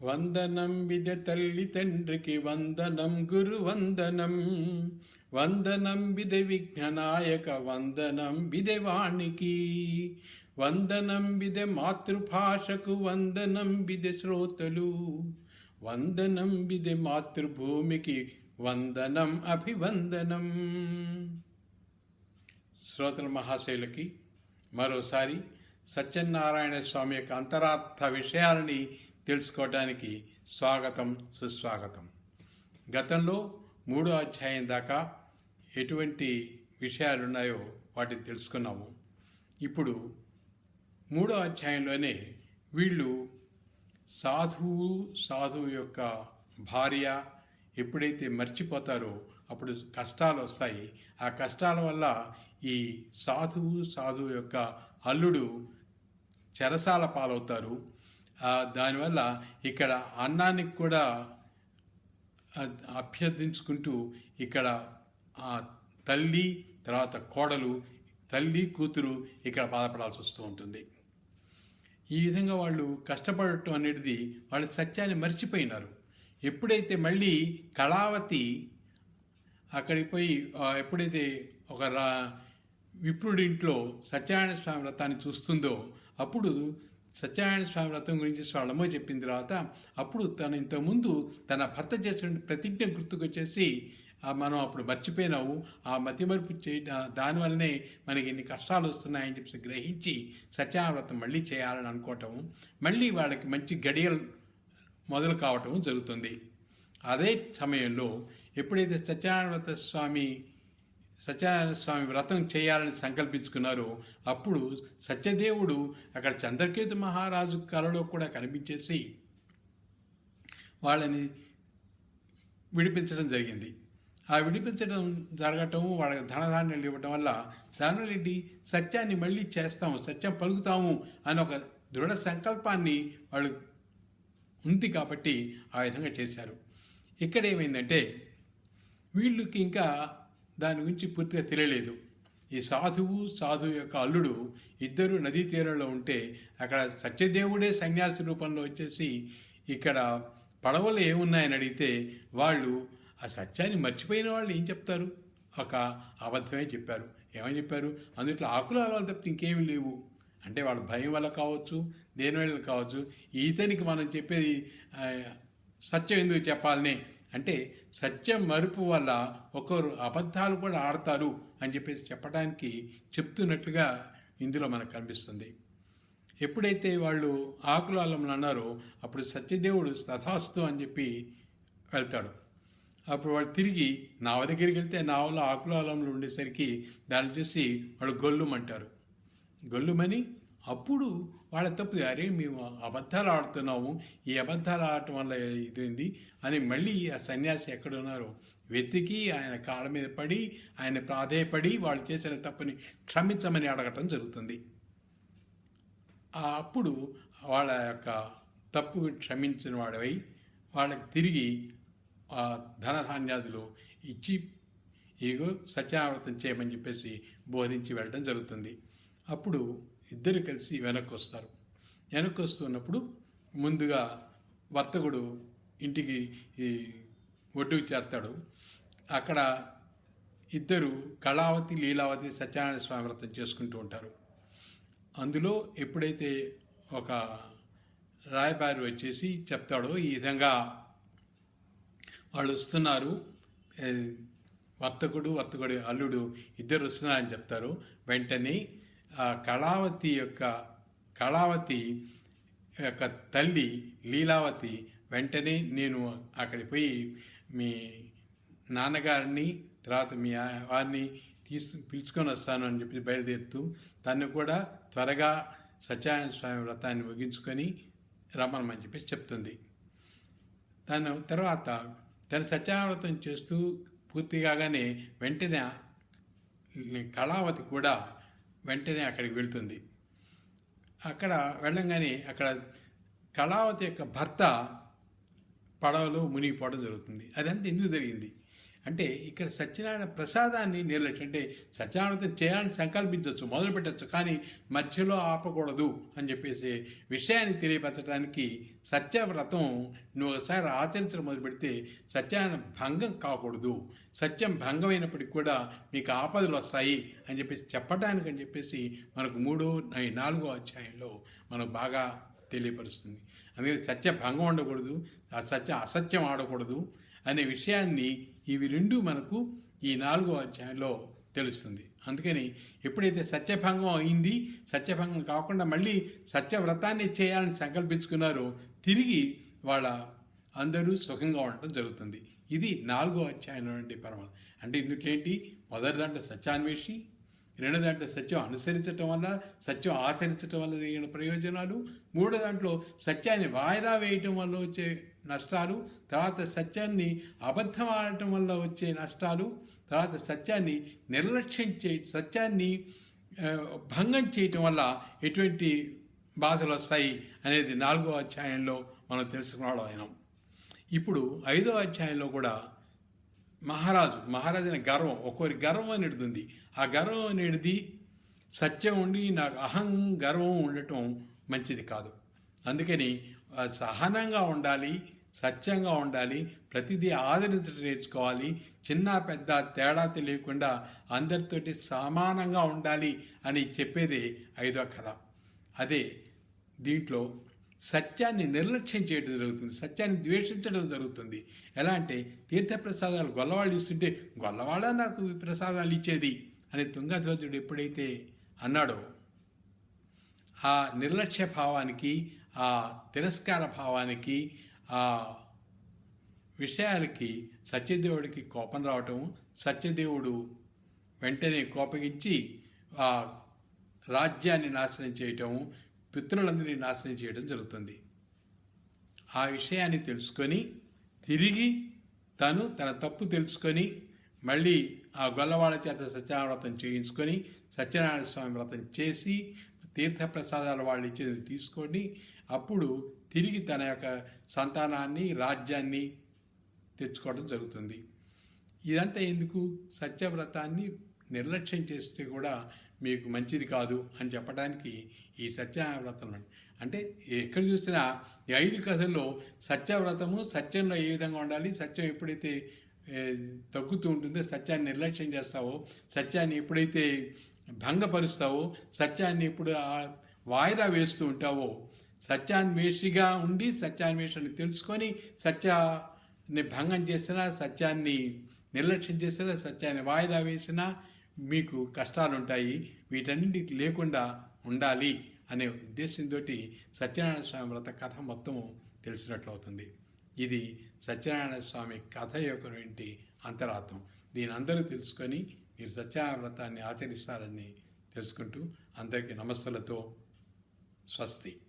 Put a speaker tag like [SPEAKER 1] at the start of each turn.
[SPEAKER 1] వందనం విద తల్లి తండ్రికి వందనం గురు వందనం వందనం విద విఘ్ననాయక వందనం విదవాణికి వందనం విద మాతృభాషకు వందనం విద శ్రోతలు వందనం విద మాతృభూమికి వందనం అభివందనం శ్రోతల మహాశైలకి మరోసారి సత్యనారాయణ స్వామి యొక్క అంతరార్థ విషయాలని తెలుసుకోవడానికి స్వాగతం సుస్వాగతం. గతంలో మూడో అధ్యాయం దాకా ఎటువంటి విషయాలు ఉన్నాయో వాటిని తెలుసుకున్నాము. ఇప్పుడు మూడో అధ్యాయంలోనే వీళ్ళు సాధువు సాధువు యొక్క భార్య ఎప్పుడైతే మర్చిపోతారో అప్పుడు కష్టాలు వస్తాయి. ఆ కష్టాల వల్ల ఈ సాధువు సాధువు యొక్క అల్లుడు చెరసాల పాలవుతారు. దానివల్ల ఇక్కడ అన్నానికి కూడా అభ్యర్థించుకుంటూ ఇక్కడ తల్లి తర్వాత కోడలు తల్లి కూతురు ఇక్కడ బాధపడాల్సి వస్తూ ఉంటుంది. ఈ విధంగా వాళ్ళు కష్టపడటం అనేది వాళ్ళు సత్యాన్ని మర్చిపోయినారు. ఎప్పుడైతే మళ్ళీ కళావతి అక్కడికి పోయి ఎప్పుడైతే ఒక రా విప్రుడింట్లో సత్యనారాయణ స్వామి వ్రతాన్ని చూస్తుందో అప్పుడు సత్యనారాయణ స్వామి వ్రతం గురించి వాళ్ళమ్మ చెప్పిన తర్వాత అప్పుడు తను ఇంతకుముందు తన భర్త చేసిన ప్రతిజ్ఞ గుర్తుకొచ్చేసి మనం అప్పుడు మర్చిపోయినావు ఆ మతిమరుపు చేయడం దానివల్లనే మనకి ఇన్ని కష్టాలు వస్తున్నాయని చెప్పేసి గ్రహించి సత్యనారాయణ వ్రతం మళ్ళీ చేయాలని అనుకోవటం మళ్ళీ వాళ్ళకి మంచి గడియలు మొదలు కావటం జరుగుతుంది. అదే సమయంలో ఎప్పుడైతే సత్యనారాయణ వ్రత స్వామి సత్యనారాయణ స్వామి వ్రతం చేయాలని సంకల్పించుకున్నారు. అప్పుడు సత్యదేవుడు అక్కడ చంద్రకేతు మహారాజు కలలో కూడా కనిపించేసి వాళ్ళని విడిపించడం జరిగింది. ఆ విడిపించడం జరగటం వాళ్ళకి ధనధాన్యాలు ఇవ్వటం వల్ల దానివల్ల సత్యాన్ని మళ్ళీ చేస్తాము సత్యం పలుకుతాము అని ఒక దృఢ సంకల్పాన్ని వాళ్ళు ఉంది కాబట్టి ఆ విధంగా చేశారు. ఇక్కడ ఏమైందంటే వీళ్ళకి ఇంకా దాని గురించి పూర్తిగా తెలియలేదు. ఈ సాధువు సాధువు యొక్క అల్లుడు ఇద్దరు నదీ తీరంలో ఉంటే అక్కడ సత్యదేవుడే సన్యాసి రూపంలో వచ్చేసి ఇక్కడ పడవలు ఏమున్నాయని అడిగితే వాళ్ళు ఆ సత్యాన్ని మర్చిపోయిన వాళ్ళు ఏం చెప్తారు? ఒక అబద్ధమే చెప్పారు. ఏమని చెప్పారు? అందుట్లో ఆకులు అలవాలు తప్పితే ఇంకేమి లేవు. అంటే వాళ్ళ భయం వల్ల కావచ్చు దేని వల్ల కావచ్చు ఈతనికి మనం చెప్పేది సత్యం ఎందుకు చెప్పాలని అంటే సత్యం మరుపు వల్ల ఒకరు అబద్ధాలు కూడా ఆడతారు అని చెప్పేసి చెప్పడానికి చెప్తున్నట్లుగా ఇందులో మనకు కనిపిస్తుంది. ఎప్పుడైతే వాళ్ళు ఆకులు అల్లములు అన్నారో అప్పుడు సత్యదేవుడు తథాస్తు అని చెప్పి వెళ్తాడు. అప్పుడు వాళ్ళు తిరిగి నావ దగ్గరికి వెళ్తే నావలో ఆకులు అల్లములు ఉండేసరికి దాన్ని చూసి వాళ్ళు గొల్లుమంటారు. గొల్లుమని అప్పుడు వాళ్ళ తప్పు అరే మేము అబద్ధాలు ఆడుతున్నాము. ఈ అబద్ధాలు ఆడటం వల్ల ఇదేంది? అని మళ్ళీ ఆ సన్యాసి ఎక్కడ ఉన్నారో వెతికి ఆయన కాళ్ళ మీద పడి ఆయన ప్రాధేయపడి వాళ్ళు చేసిన తప్పుని క్షమించమని అడగటం జరుగుతుంది. అప్పుడు వాళ్ళ యొక్క తప్పు క్షమించిన వాడవై వాళ్ళకి తిరిగి ఆ ధనధాన్యాదులు ఇచ్చి ఇగో సత్యావృతం చేయమని చెప్పేసి బోధించి వెళ్ళడం జరుగుతుంది. అప్పుడు ఇద్దరు కలిసి వెనక్కి వస్తారు వెనక్కి వస్తున్నప్పుడు ముందుగా వర్తకుడు ఇంటికి ఈ ఒడ్డుకు చేస్తాడు. అక్కడ ఇద్దరు కళావతి లీలావతి సత్యనారాయణ స్వామి వ్రతం చేసుకుంటూ ఉంటారు. అందులో ఎప్పుడైతే ఒక రాయబారి వచ్చేసి చెప్తాడో ఈ విధంగా వాళ్ళు వస్తున్నారు. వర్తకుడు వర్తకుడు వర్తకుడి అల్లుడు ఇద్దరు వస్తున్నారని చెప్తారు. వెంటనే ఆ కళావతి యొక్క కళావతి యొక్క తల్లి లీలావతి వెంటనే నేను అక్కడికి పోయి మీ నాన్నగారిని తర్వాత మీ వారిని తీసు పిలుచుకొని వస్తాను అని చెప్పి బయలుదేరుతూ తను కూడా త్వరగా సత్యనారాయణ స్వామి వ్రతాన్ని ముగించుకొని రమ్మనమని చెప్పేసి చెప్తుంది. తను తర్వాత తను సత్యావ్రతం చేస్తూ పూర్తి కాగానే వెంటనే కళావతి కూడా వెంటనే అక్కడికి వెళ్తుంది. అక్కడ వెళ్ళంగానే అక్కడ కళావతి యొక్క భర్త పడవలో మునిగిపోవడం జరుగుతుంది. అదంతా ఎందుకు జరిగింది? అంటే ఇక్కడ సత్యనారాయణ ప్రసాదాన్ని నిర్లక్ష్యం అంటే సత్యనారాయణ చేయాలని సంకల్పించవచ్చు మొదలు పెట్టచ్చు కానీ మధ్యలో ఆపకూడదు అని చెప్పేసి విషయాన్ని తెలియపరచడానికి సత్యవ్రతం నువ్వు ఒకసారి ఆచరించడం మొదలు పెడితే సత్యాన్ని భంగం కాకూడదు. సత్యం భంగమైనప్పటికీ కూడా మీకు ఆపదలు వస్తాయి అని చెప్పేసి చెప్పడానికి అని చెప్పేసి మనకు మూడో నాలుగో అధ్యాయంలో మనకు బాగా తెలియపరుస్తుంది. అందుకని సత్య భంగం ఉండకూడదు ఆ సత్య అసత్యం ఆడకూడదు. అనే విషయాన్ని ఇవి రెండు మనకు ఈ నాలుగో అధ్యాయంలో తెలుస్తుంది. అందుకని ఎప్పుడైతే సత్యభంగం అయింది సత్యభంగం కాకుండా మళ్ళీ సత్యవ్రతాన్ని చేయాలని సంకల్పించుకున్నారో తిరిగి వాళ్ళ అందరూ సుఖంగా ఉండటం జరుగుతుంది. ఇది నాలుగో అధ్యాయం నుండి పరమాత్మ అంటే ఇందులో ఏంటి? మొదటి దాంట్లో సత్యాన్వేషి రెండో దాంట్లో సత్యం అనుసరించటం వల్ల సత్యం ఆచరించటం వల్ల జరిగిన ప్రయోజనాలు. మూడో దాంట్లో సత్యాన్ని వాయిదా వేయటం వల్ల వచ్చే నష్టాలు తర్వాత సత్యాన్ని అబద్ధం ఆడటం వల్ల వచ్చే నష్టాలు తర్వాత సత్యాన్ని నిర్లక్ష్యం చే సత్యాన్ని భంగం చేయటం వల్ల ఎటువంటి బాధలు వస్తాయి అనేది నాలుగో అధ్యాయంలో మనం తెలుసుకోవడం అయినాం ఇప్పుడు ఐదో అధ్యాయంలో కూడా మహారాజు మహారాజు అనే గర్వం ఒక్కొరి గర్వం అనేది ఉంది. ఆ గర్వం అనేది సత్యం ఉండి నాకు అహం గర్వం ఉండటం మంచిది కాదు. అందుకని సహనంగా ఉండాలి సత్యంగా ఉండాలి ప్రతిదీ ఆదరించడం నేర్చుకోవాలి. చిన్న పెద్ద తేడా తెలియకుండా అందరితోటి సమానంగా ఉండాలి అని చెప్పేదే ఐదో కథ. అదే దీంట్లో సత్యాన్ని నిర్లక్ష్యం చేయడం జరుగుతుంది సత్యాన్ని ద్వేషించడం జరుగుతుంది. ఎలా అంటే తీర్థప్రసాదాలు గొల్లవాళ్ళు ఇస్తుంటే గొల్లవాళ్ళ నాకు ప్రసాదాలు ఇచ్చేది అని తుంగధ్వజుడు ఎప్పుడైతే అన్నాడో ఆ నిర్లక్ష్య భావానికి ఆ తిరస్కార భావానికి ఆ విషయాలకి సత్యదేవుడికి కోపం రావటం సత్యదేవుడు వెంటనే కోపగించి ఆ రాజ్యాన్ని నాశనం చేయటం పితృలందరినీ నాశనం చేయడం జరుగుతుంది. ఆ విషయాన్ని తెలుసుకొని తిరిగి తను తన తప్పు తెలుసుకొని మళ్ళీ ఆ గొల్లవాళ్ళ చేత సత్యనారాయణ చేయించుకొని సత్యనారాయణ స్వామి వ్రతం చేసి తీర్థప్రసాదాలు వాళ్ళు ఇచ్చేది తీసుకొని అప్పుడు తిరిగి తన యొక్క సంతానాన్ని రాజ్యాన్ని తెచ్చుకోవడం జరుగుతుంది. ఇదంతా ఎందుకు? సత్యవ్రతాన్ని నిర్లక్ష్యం చేస్తే కూడా మీకు మంచిది కాదు అని చెప్పడానికి ఈ సత్యవ్రతం అంటే ఎక్కడ చూసినా ఈ ఐదు కథల్లో సత్యవ్రతము సత్యంలో ఏ విధంగా ఉండాలి సత్యం ఎప్పుడైతే తగ్గుతూ ఉంటుందో సత్యాన్ని నిర్లక్ష్యం చేస్తావో సత్యాన్ని ఎప్పుడైతే భంగపరుస్తావో సత్యాన్ని ఎప్పుడు వాయిదా వేస్తూ ఉంటావో సత్యాన్వేషిగా ఉండి సత్యాన్వేషణని తెలుసుకొని సత్యాన్ని భంగం చేసినా సత్యాన్ని నిర్లక్ష్యం చేసినా సత్యాన్ని వాయిదా వేసినా మీకు కష్టాలు ఉంటాయి వీటన్నింటికి లేకుండా ఉండాలి అనే ఉద్దేశంతో సత్యనారాయణ స్వామి వ్రత కథ మొత్తము తెలిసినట్లు అవుతుంది ఇది సత్యనారాయణ స్వామి కథ యొక్క అంతరార్థం. దీని అందరూ తెలుసుకొని మీరు సత్యనారాయణ వ్రతాన్ని ఆచరిస్తారని తెలుసుకుంటూ అందరికీ నమస్సులతో స్వస్తి.